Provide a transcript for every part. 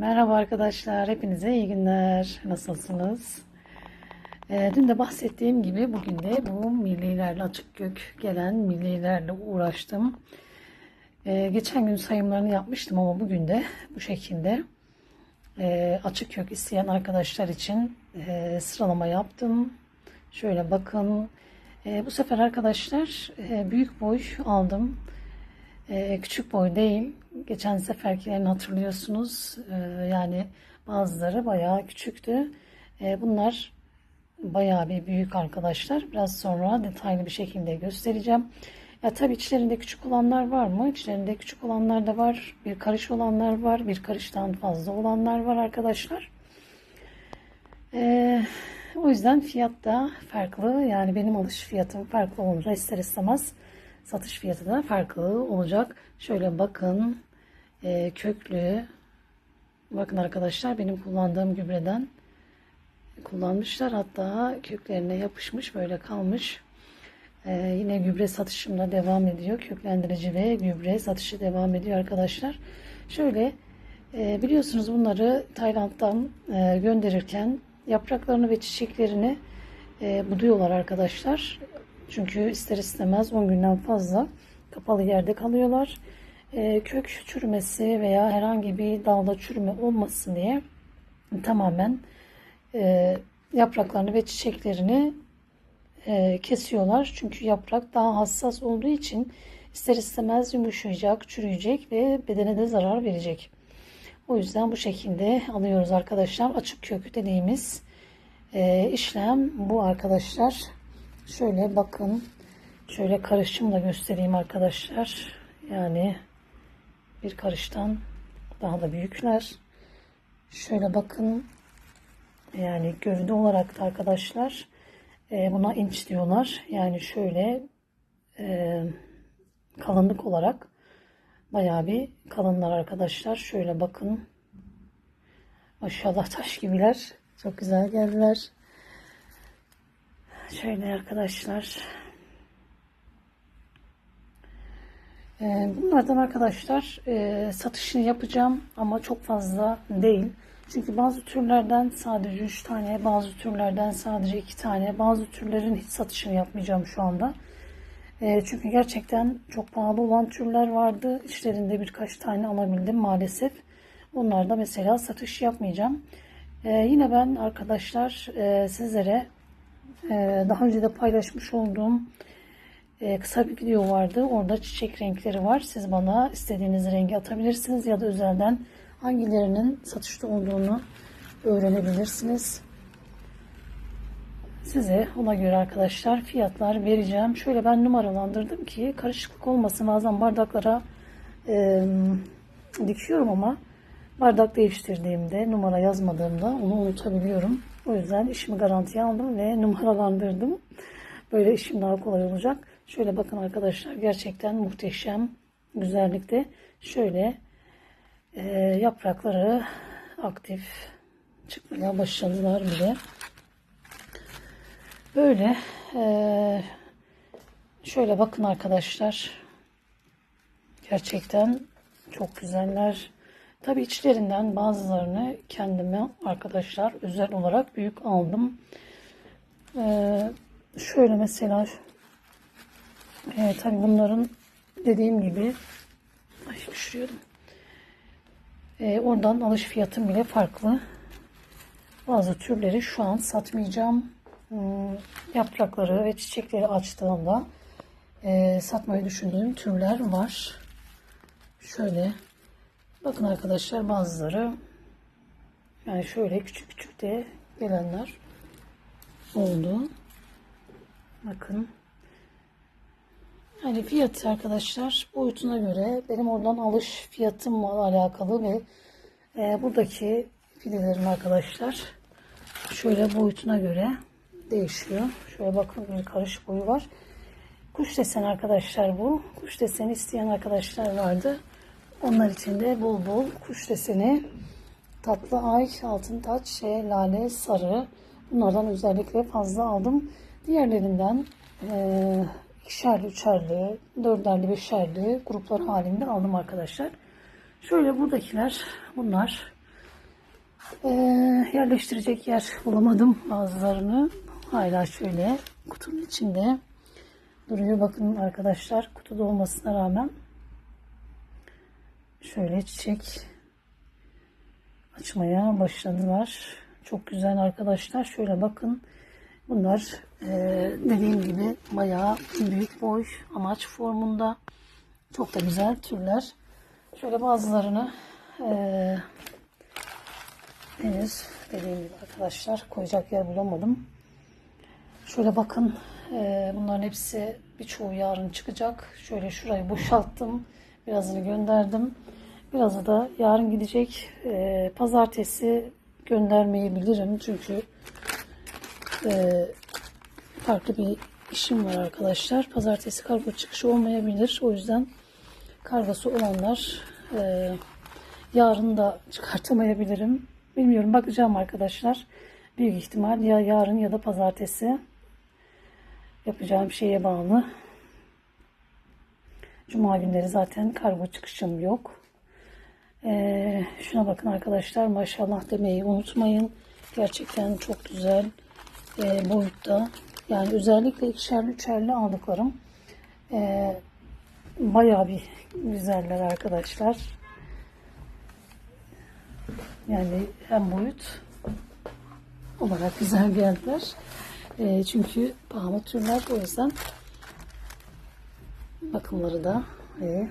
Merhaba arkadaşlar, hepinize iyi günler. Nasılsınız? Ee, dün de bahsettiğim gibi bugün de bu millilerle açık gök gelen millilerle uğraştım. Ee, geçen gün sayımlarını yapmıştım ama bugün de bu şekilde e, açık kök isteyen arkadaşlar için e, sıralama yaptım. Şöyle bakın. E, bu sefer arkadaşlar e, büyük boy aldım. Ee, küçük boy değil. Geçen seferkilerini hatırlıyorsunuz. Ee, yani bazıları bayağı küçüktü. Ee, bunlar bayağı bir büyük arkadaşlar. Biraz sonra detaylı bir şekilde göstereceğim. Ya tabii içlerinde küçük olanlar var mı? İçlerinde küçük olanlar da var. Bir karış olanlar var. Bir karıştan fazla olanlar var arkadaşlar. Ee, o yüzden fiyat da farklı. Yani benim alış fiyatım farklı olunca ister istemez satış fiyatı da farklı olacak. Şöyle bakın e, köklü bakın arkadaşlar benim kullandığım gübreden kullanmışlar. Hatta köklerine yapışmış böyle kalmış. E, yine gübre satışımda devam ediyor. Köklendirici ve gübre satışı devam ediyor arkadaşlar. Şöyle e, biliyorsunuz bunları Tayland'dan e, gönderirken yapraklarını ve çiçeklerini e, buduyorlar arkadaşlar. Çünkü ister istemez 10 günden fazla kapalı yerde kalıyorlar. E, kök çürümesi veya herhangi bir dalda çürüme olmasın diye tamamen e, yapraklarını ve çiçeklerini e, kesiyorlar. Çünkü yaprak daha hassas olduğu için ister istemez yumuşayacak, çürüyecek ve bedene de zarar verecek. O yüzden bu şekilde alıyoruz arkadaşlar. Açık kök dediğimiz e, işlem bu arkadaşlar. Şöyle bakın. Şöyle karışımla göstereyim arkadaşlar. Yani bir karıştan daha da büyükler. Şöyle bakın. Yani gövde olarak da arkadaşlar e, buna inç diyorlar. Yani şöyle e, kalınlık olarak bayağı bir kalınlar arkadaşlar. Şöyle bakın. Maşallah taş gibiler. Çok güzel geldiler. Şöyle arkadaşlar. Ee, bunlardan arkadaşlar e, satışını yapacağım ama çok fazla değil. Çünkü bazı türlerden sadece 3 tane, bazı türlerden sadece 2 tane, bazı türlerin hiç satışını yapmayacağım şu anda. E, çünkü gerçekten çok pahalı olan türler vardı. İçlerinde birkaç tane alabildim maalesef. Onlarda mesela satış yapmayacağım. E, yine ben arkadaşlar e, sizlere ee, daha önce de paylaşmış olduğum e, kısa bir video vardı. Orada çiçek renkleri var. Siz bana istediğiniz rengi atabilirsiniz ya da özelden hangilerinin satışta olduğunu öğrenebilirsiniz. Size ona göre arkadaşlar fiyatlar vereceğim. Şöyle ben numaralandırdım ki karışıklık olmasın. Bazen bardaklara e, dikiyorum ama bardak değiştirdiğimde numara yazmadığımda onu unutabiliyorum. O yüzden işimi garantiye aldım ve numaralandırdım. Böyle işim daha kolay olacak. Şöyle bakın arkadaşlar gerçekten muhteşem güzellikte. Şöyle e, yaprakları aktif çıkmaya başladılar bile. Böyle e, şöyle bakın arkadaşlar. Gerçekten çok güzeller. Tabi içlerinden bazılarını kendime arkadaşlar özel olarak büyük aldım. Ee, şöyle mesela e, tabi bunların dediğim gibi ay düşürüyordum. Ee, oradan alış fiyatım bile farklı. Bazı türleri şu an satmayacağım. Hmm, yaprakları ve çiçekleri açtığımda e, satmayı düşündüğüm türler var. Şöyle Bakın arkadaşlar bazıları yani şöyle küçük küçük de gelenler oldu. Bakın. Yani fiyatı arkadaşlar boyutuna göre benim oradan alış fiyatımla alakalı ve e, buradaki fidelerim arkadaşlar şöyle boyutuna göre değişiyor. Şöyle bakın bir karış boyu var. Kuş desen arkadaşlar bu. Kuş deseni isteyen arkadaşlar vardı. Onlar için de bol bol kuş deseni, tatlı ay, altın taç, şey, lale, sarı. Bunlardan özellikle fazla aldım. Diğerlerinden e, ikişerli, üçerli, dörderli, beşerli gruplar halinde aldım arkadaşlar. Şöyle buradakiler bunlar. Ee, yerleştirecek yer bulamadım bazılarını. Hala şöyle kutunun içinde duruyor. Bakın arkadaşlar kutuda olmasına rağmen şöyle çiçek açmaya başladılar. Çok güzel arkadaşlar. Şöyle bakın. Bunlar e, dediğim gibi bayağı büyük boy amaç formunda. Çok da güzel türler. Şöyle bazılarını e, henüz dediğim gibi arkadaşlar koyacak yer bulamadım. Şöyle bakın e, bunların hepsi birçoğu yarın çıkacak. Şöyle şurayı boşalttım. Birazını gönderdim. Birazı da yarın gidecek. E, pazartesi göndermeyebilirim. Çünkü e, farklı bir işim var arkadaşlar. Pazartesi kargo çıkışı olmayabilir. O yüzden kargosu olanlar e, yarın da çıkartamayabilirim. Bilmiyorum bakacağım arkadaşlar. Büyük ihtimal ya yarın ya da pazartesi yapacağım şeye bağlı. Cuma günleri zaten kargo çıkışım yok. Ee, şuna bakın arkadaşlar maşallah demeyi unutmayın. Gerçekten çok güzel e, boyutta. Yani özellikle ikişerli üçerli aldıklarım e, bayağı bir güzeller arkadaşlar. Yani hem boyut olarak güzel geldiler. E, çünkü pahalı türler o yüzden bakımları da ve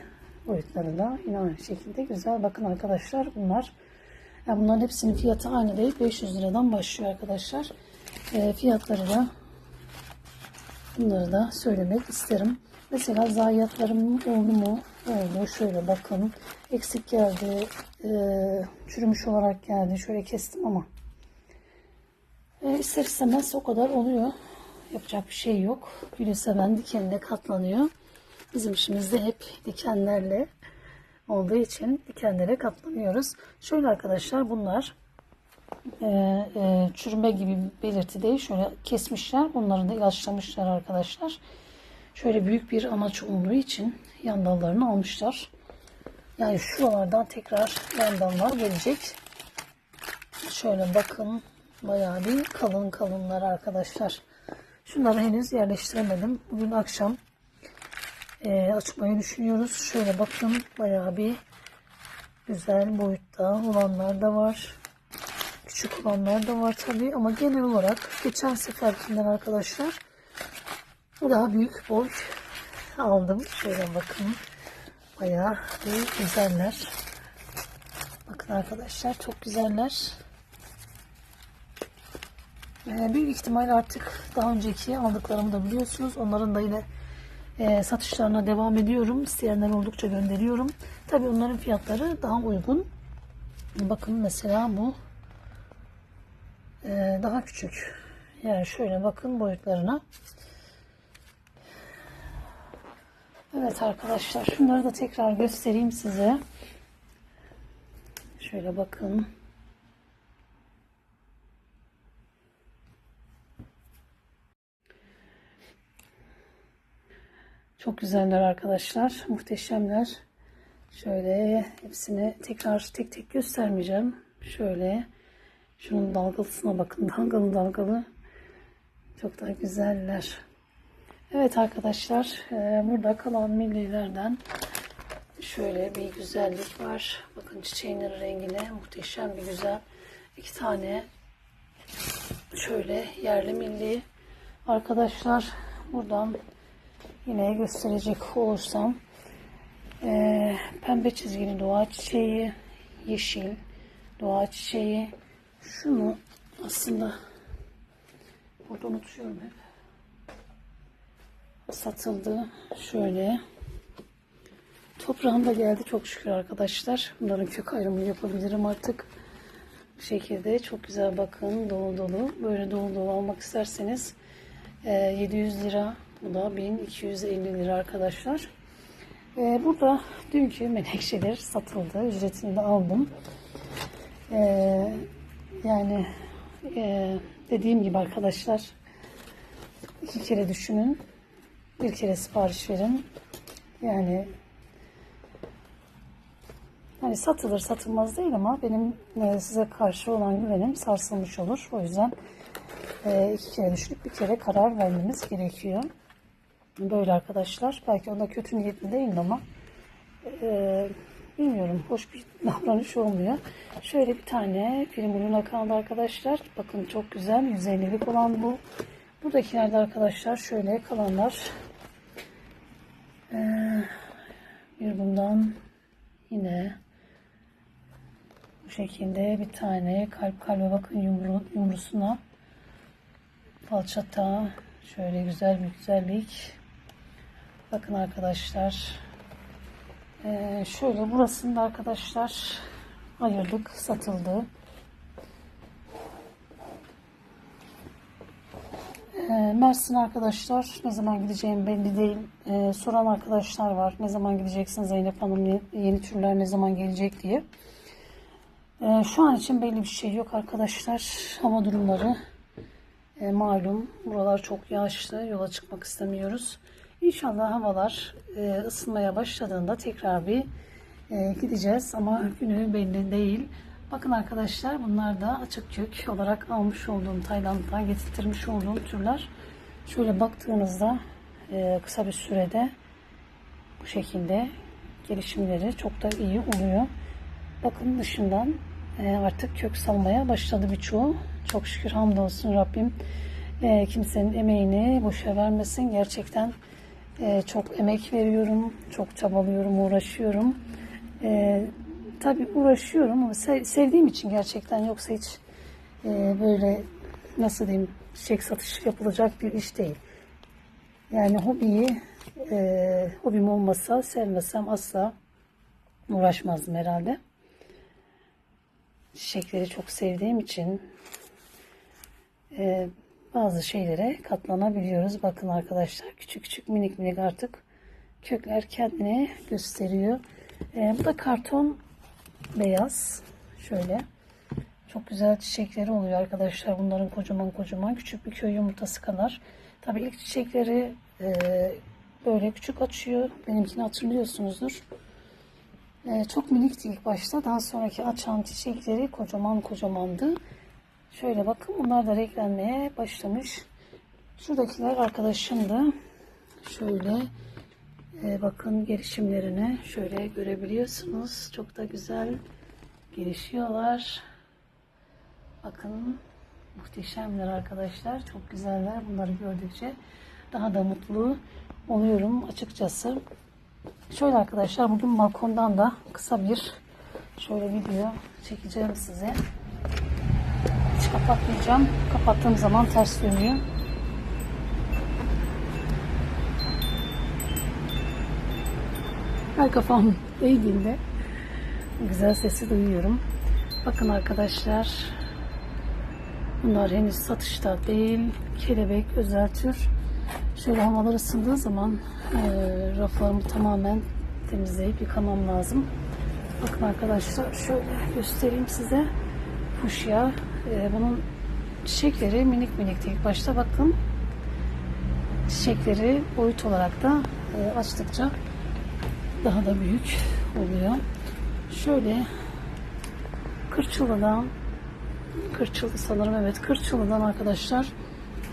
boyutları da yine aynı şekilde güzel. Bakın arkadaşlar bunlar yani bunların hepsinin fiyatı aynı değil. 500 liradan başlıyor arkadaşlar. E, fiyatları da bunları da söylemek isterim. Mesela zayiatlarım oldu mu? Oldu. Şöyle bakın. Eksik geldi. E, çürümüş olarak geldi. Şöyle kestim ama e, ister istemez o kadar oluyor. Yapacak bir şey yok. Gülü seven dikenine katlanıyor. Bizim işimizde hep dikenlerle olduğu için dikenlere katlanıyoruz. Şöyle arkadaşlar bunlar e, e, çürüme gibi belirti değil. Şöyle kesmişler. Bunları da ilaçlamışlar arkadaşlar. Şöyle büyük bir amaç olduğu için yan dallarını almışlar. Yani şuralardan tekrar yan dallar gelecek. Şöyle bakın. Bayağı bir kalın kalınlar arkadaşlar. Şunları henüz yerleştiremedim. Bugün akşam e, açmayı düşünüyoruz. Şöyle bakın bayağı bir güzel boyutta olanlar da var. Küçük olanlar da var tabii ama genel olarak geçen seferkinden arkadaşlar daha büyük boy aldım. Şöyle bakın. Bayağı bir güzeller. Bakın arkadaşlar çok güzeller. Ee, büyük ihtimal artık daha önceki aldıklarımı da biliyorsunuz. Onların da yine e, satışlarına devam ediyorum. İsteyenler oldukça gönderiyorum. Tabi onların fiyatları daha uygun. Bakın mesela bu e, daha küçük. Yani şöyle bakın boyutlarına. Evet arkadaşlar şunları da tekrar göstereyim size. Şöyle bakın. Çok güzeller arkadaşlar. Muhteşemler. Şöyle hepsini tekrar tek tek göstermeyeceğim. Şöyle şunun dalgalısına bakın. Dalgalı dalgalı. Çok da güzeller. Evet arkadaşlar. e, Burada kalan millilerden şöyle bir güzellik var. Bakın çiçeğinin rengine muhteşem bir güzel. iki tane şöyle yerli milli arkadaşlar buradan Yine gösterecek olursam e, pembe çizgili doğa çiçeği, yeşil doğa çiçeği. Şunu aslında burada unutuyorum hep. Satıldı. Şöyle. Toprağım da geldi çok şükür arkadaşlar. Bunların kök ayrımını yapabilirim artık. Bu şekilde çok güzel bakın dolu dolu. Böyle dolu dolu almak isterseniz 700 lira bu da 1250 lira arkadaşlar. Ee, burada dünkü menekşeler satıldı. Ücretini de aldım. Ee, yani e, dediğim gibi arkadaşlar iki kere düşünün. Bir kere sipariş verin. Yani Hani satılır satılmaz değil ama benim e, size karşı olan güvenim sarsılmış olur. O yüzden e, iki kere düşünüp bir kere karar vermemiz gerekiyor. Böyle arkadaşlar. Belki onda kötü niyetli değil ama e, bilmiyorum. Hoş bir davranış olmuyor. Şöyle bir tane film ürüne kaldı arkadaşlar. Bakın çok güzel. 150'lik olan bu. Buradakilerde arkadaşlar şöyle kalanlar. E, bir bundan yine bu şekilde bir tane kalp kalbe bakın yumru, yumrusuna falçata şöyle güzel bir güzellik bakın arkadaşlar Ee, şöyle burasında arkadaşlar ayırdık satıldı Ee, Mersin arkadaşlar ne zaman gideceğim belli değil. Ee, soran arkadaşlar var. Ne zaman gideceksin Zeynep Hanım? Yeni, türler ne zaman gelecek diye. Ee, şu an için belli bir şey yok arkadaşlar. Hava durumları e, malum. Buralar çok yağışlı. Yola çıkmak istemiyoruz. İnşallah havalar e, ısınmaya başladığında tekrar bir e, gideceğiz. Ama günü belli değil. Bakın arkadaşlar bunlar da açık kök olarak almış olduğum Tayland'dan getirtmiş olduğum türler. Şöyle baktığınızda e, kısa bir sürede bu şekilde gelişimleri çok da iyi oluyor. Bakın dışından e, artık kök salmaya başladı birçoğu. Çok şükür hamdolsun Rabbim. E, kimsenin emeğini boşa vermesin. Gerçekten e, çok emek veriyorum. Çok çabalıyorum, uğraşıyorum. E, tabii uğraşıyorum ama sev- sevdiğim için gerçekten yoksa hiç e, böyle nasıl diyeyim çiçek satış yapılacak bir iş değil. Yani hobiyi e, hobim olmasa sevmesem asla uğraşmazdım herhalde. Çiçekleri çok sevdiğim için e, bazı şeylere katlanabiliyoruz. Bakın arkadaşlar küçük küçük minik minik artık kökler kendini gösteriyor. E, bu da karton beyaz. Şöyle. Çok güzel çiçekleri oluyor arkadaşlar. Bunların kocaman kocaman küçük bir köy yumurtası kadar. Tabii ilk çiçekleri e, böyle küçük açıyor. Benimkini hatırlıyorsunuzdur. E, çok minikti ilk başta. Daha sonraki açan çiçekleri kocaman kocamandı. Şöyle bakın bunlar da renklenmeye başlamış. Şuradakiler arkadaşımdı. Şöyle e, bakın gelişimlerine şöyle görebiliyorsunuz. Çok da güzel gelişiyorlar. Bakın muhteşemler arkadaşlar. Çok güzeller. Bunları gördükçe daha da mutlu oluyorum açıkçası. Şöyle arkadaşlar bugün balkondan da kısa bir şöyle video çekeceğim size. Kapatmayacağım. Kapattığım zaman ters dönüyor. Her kafam değdiğinde güzel sesi duyuyorum. Bakın arkadaşlar bunlar henüz satışta değil. Kelebek özel tür. Şöyle havalar ısındığı zaman e, raflarımı tamamen temizleyip yıkamam lazım. Bakın arkadaşlar şöyle göstereyim size. Fuşya. E, bunun çiçekleri minik minik ilk başta bakın. Çiçekleri boyut olarak da e, açtıkça daha da büyük oluyor. Şöyle Kırçılı'dan Kırçılı sanırım evet Kırçılı'dan arkadaşlar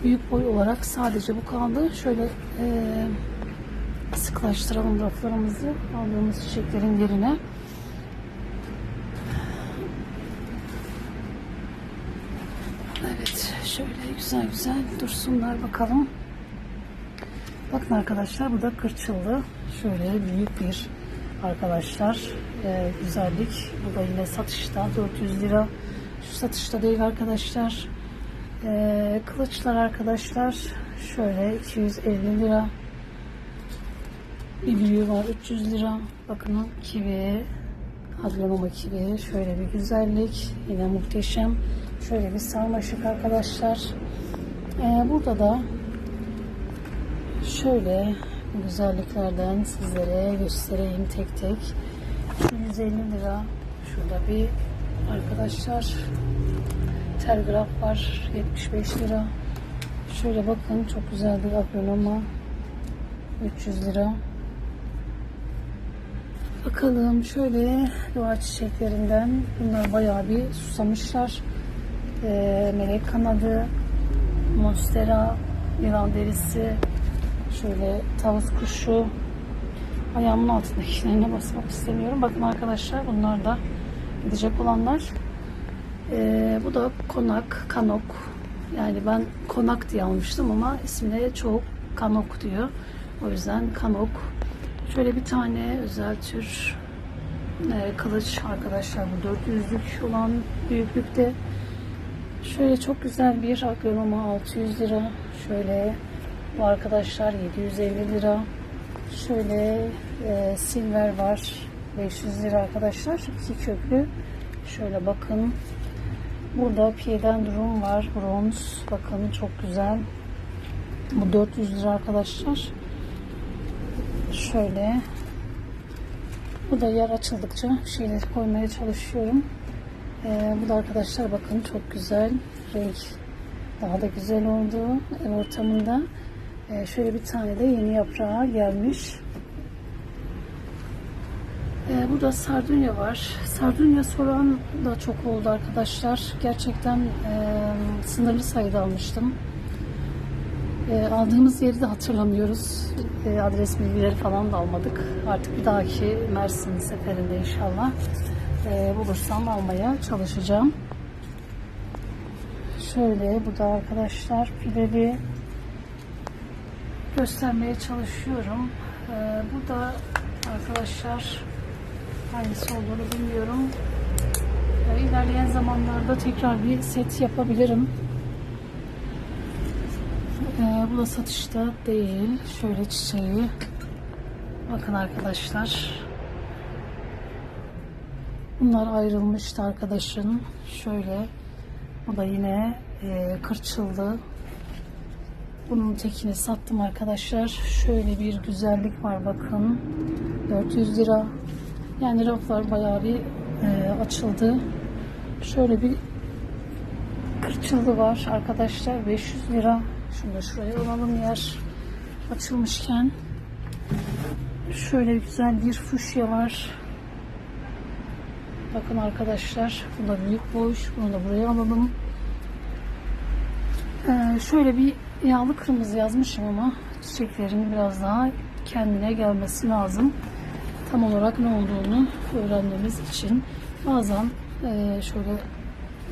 büyük boy olarak sadece bu kaldı. Şöyle e, sıklaştıralım raflarımızı aldığımız çiçeklerin yerine. Evet şöyle güzel güzel dursunlar bakalım. Bakın arkadaşlar bu da kırçıllı. Şöyle büyük bir arkadaşlar e, güzellik. Bu da yine satışta 400 lira. Şu satışta değil arkadaşlar. E, kılıçlar arkadaşlar şöyle 250 lira. Bir büyüğü var 300 lira. Bakın kivi Agronoma kivi şöyle bir güzellik. Yine muhteşem. Şöyle bir sarmaşık arkadaşlar. E, burada da Şöyle güzelliklerden sizlere göstereyim tek tek. Şu 150 lira. Şurada bir arkadaşlar telgraf var 75 lira. Şöyle bakın çok güzel bir agronoma 300 lira. Bakalım şöyle doğa çiçeklerinden bunlar bayağı bir susamışlar. Ee, melek kanadı, monstera, yılan derisi, şöyle tavus kuşu. Ayağımın altındakilerine basmak istemiyorum. Bakın arkadaşlar bunlar da gidecek olanlar. Ee, bu da konak, kanok. Yani ben konak diye almıştım ama ismine çok kanok diyor. O yüzden kanok. Şöyle bir tane özel tür e, kılıç arkadaşlar bu 400'lük olan büyüklükte. Şöyle çok güzel bir aglomama 600 lira. Şöyle bu arkadaşlar 750 lira. Şöyle e, silver var 500 lira arkadaşlar. iki köklü. Şöyle bakın. Burada piyeden durum var. Bronz. Bakın çok güzel. Bu 400 lira arkadaşlar. Şöyle. Bu da yer açıldıkça bir şeyler koymaya çalışıyorum. Ee, bu da arkadaşlar bakın çok güzel. Renk daha da güzel oldu ev ortamında. Ee, şöyle bir tane de yeni yaprağı gelmiş. Ee, burada sardunya var. Sardunya soran da çok oldu arkadaşlar. Gerçekten e, sınırlı sayıda almıştım. E, aldığımız yeri de hatırlamıyoruz. E, adres bilgileri falan da almadık. Artık bir dahaki Mersin seferinde inşallah e, bulursam almaya çalışacağım. Şöyle bu da arkadaşlar fileli göstermeye çalışıyorum. E, bu da arkadaşlar hangisi olduğunu bilmiyorum. E, ilerleyen zamanlarda tekrar bir set yapabilirim. Ee, bu da satışta değil. Şöyle çiçeği. Bakın arkadaşlar. Bunlar ayrılmıştı arkadaşın. Şöyle. Bu da yine e, kırçıldı. Bunun tekini sattım arkadaşlar. Şöyle bir güzellik var bakın. 400 lira. Yani raflar bayağı bir e, açıldı. Şöyle bir kırçıldı var arkadaşlar. 500 lira. Şunu da şuraya alalım yer açılmışken. Şöyle güzel bir fuşya var. Bakın arkadaşlar. Bu da büyük boş. Bunu da buraya alalım. Ee, şöyle bir yağlı kırmızı yazmışım ama çiçeklerin biraz daha kendine gelmesi lazım. Tam olarak ne olduğunu öğrenmemiz için. Bazen e, şöyle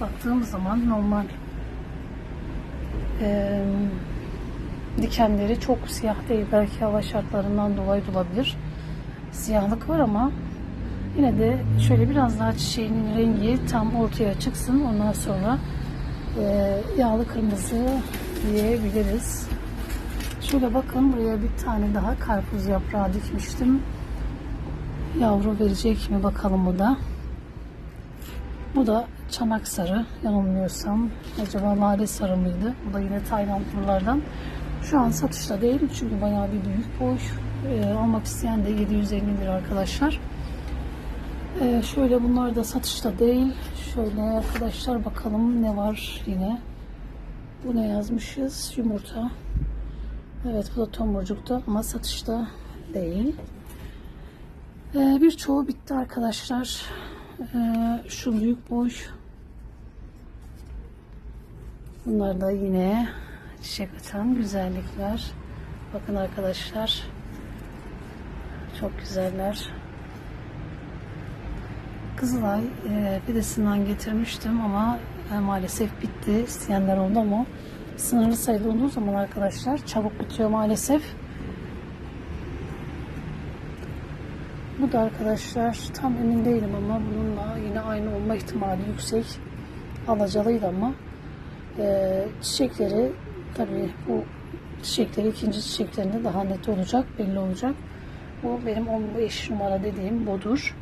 baktığım zaman normal e, dikenleri çok siyah değil. Belki hava şartlarından dolayı olabilir. Siyahlık var ama yine de şöyle biraz daha çiçeğin rengi tam ortaya çıksın. Ondan sonra e, yağlı kırmızı diyebiliriz. Şöyle bakın buraya bir tane daha karpuz yaprağı dikmiştim. Yavru verecek mi bakalım bu da. Bu da çanak sarı yanılmıyorsam. Acaba lale sarı mıydı? Bu da yine Tayland turlardan. Şu an satışta değil çünkü bayağı bir büyük boy. Ee, almak isteyen de 750 lira arkadaşlar. Ee, şöyle bunlar da satışta değil. Şöyle arkadaşlar bakalım ne var yine. Bu ne yazmışız? Yumurta. Evet bu da tomurcukta ama satışta değil. Ee, birçoğu bitti arkadaşlar. Ee, şu büyük boş. Bunlar da yine çiçek atan güzellikler. Bakın arkadaşlar. Çok güzeller. Kızılay e, pidesinden getirmiştim ama e, maalesef bitti. İsteyenler oldu ama sınırlı sayıda olduğu zaman arkadaşlar çabuk bitiyor maalesef. Bu da arkadaşlar tam emin değilim ama bununla yine aynı olma ihtimali yüksek. Alacalıydı ama e, çiçekleri tabii bu çiçekleri ikinci çiçeklerinde daha net olacak belli olacak. Bu benim 15 numara dediğim budur.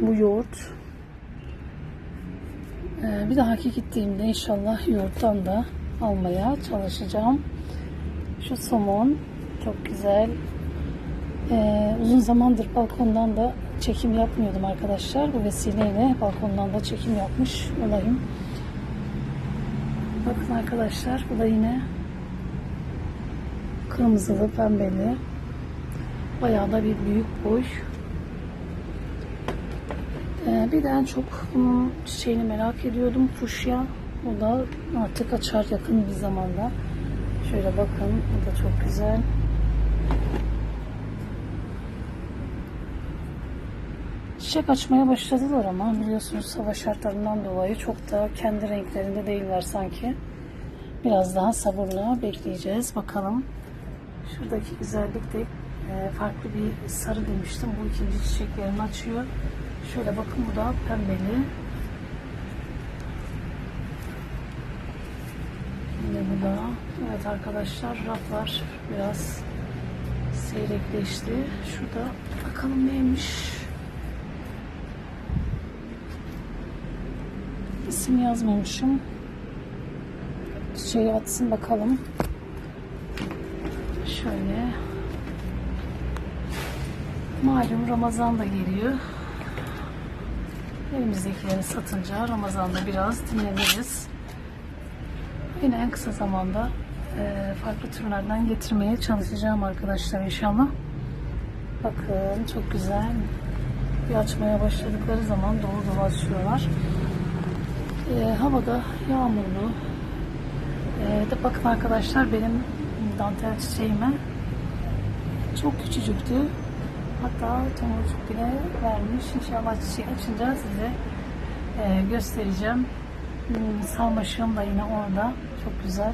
Bu yoğurt. E, bir dahaki gittiğimde inşallah yoğurttan da almaya çalışacağım. Şu somon çok güzel. Ee, uzun zamandır balkondan da çekim yapmıyordum arkadaşlar. Bu vesileyle balkondan da çekim yapmış olayım. Bakın arkadaşlar bu da yine kırmızılı pembeli. Bayağı da bir büyük boy. Ee, bir de en çok bunun çiçeğini merak ediyordum. Fuşya. O da artık açar yakın bir zamanda. Şöyle bakın. O da çok güzel. Çiçek açmaya başladılar ama biliyorsunuz hava şartlarından dolayı çok da kendi renklerinde değiller sanki. Biraz daha sabırla bekleyeceğiz. Bakalım. Şuradaki güzellik de e, farklı bir sarı demiştim. Bu ikinci çiçeklerini açıyor. Şöyle bakın bu da pembeli. Yine bu da. Evet arkadaşlar raflar biraz seyrekleşti. Şurada bakalım neymiş. İsim yazmamışım. Çiçeği atsın bakalım. Şöyle. Malum Ramazan da geliyor. Elimizdekileri satınca Ramazan'da biraz dinleniriz. Yine en kısa zamanda e, farklı türlerden getirmeye çalışacağım arkadaşlar inşallah. Bakın çok güzel. Bir açmaya başladıkları zaman dolu dolu açıyorlar. E, havada yağmurlu. E, de bakın arkadaşlar benim dantel çiçeğime çok küçücüktü. Hatta tomurcuk bile vermiş. İnşallah çiçeği açınca size e, göstereceğim. Hmm, Sarmaşığım da yine orada. Çok güzel.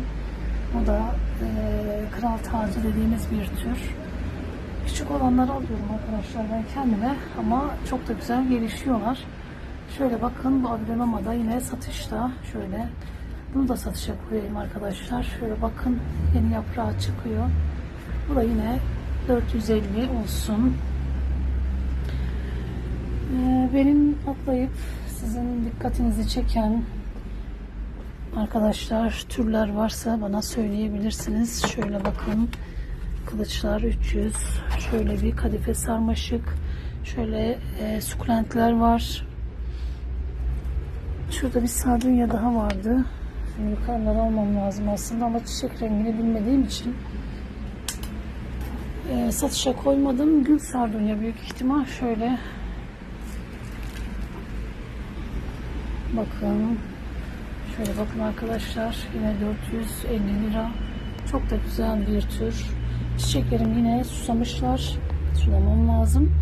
O da e, kral tacı dediğimiz bir tür. Küçük olanları alıyorum arkadaşlar ben kendime ama çok da güzel gelişiyorlar. Şöyle bakın bu agronoma da yine satışta. Şöyle bunu da satışa koyayım arkadaşlar. Şöyle bakın yeni yaprağı çıkıyor. Bu da yine 450 olsun. Ee, benim atlayıp sizin dikkatinizi çeken arkadaşlar türler varsa bana söyleyebilirsiniz. Şöyle bakın kılıçlar 300 şöyle bir kadife sarmaşık şöyle e, sukulentler var. Şurada bir sardunya daha vardı. Şimdi yukarıları almam lazım aslında ama çiçek rengini bilmediğim için. E, satışa koymadım. Gül sardunya büyük ihtimal. Şöyle bakın Şöyle bakın arkadaşlar yine 450 lira. Çok da güzel bir tür. Çiçeklerim yine susamışlar. Sulamam lazım.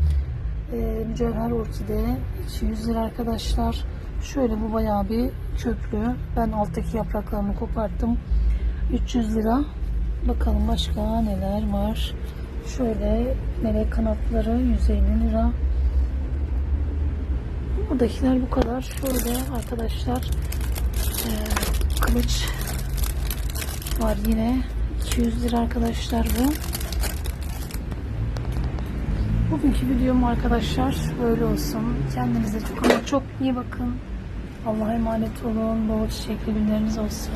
Ee, mücevher orkide 200 lira arkadaşlar. Şöyle bu bayağı bir köklü. Ben alttaki yapraklarını koparttım. 300 lira. Bakalım başka neler var. Şöyle melek kanatları 150 lira. Buradakiler bu kadar. Şöyle arkadaşlar ee, kılıç var yine. 200 lira arkadaşlar bu. Bugünkü videom arkadaşlar böyle olsun. Kendinize çok ama çok iyi bakın. Allah'a emanet olun. Bol çiçekli günleriniz olsun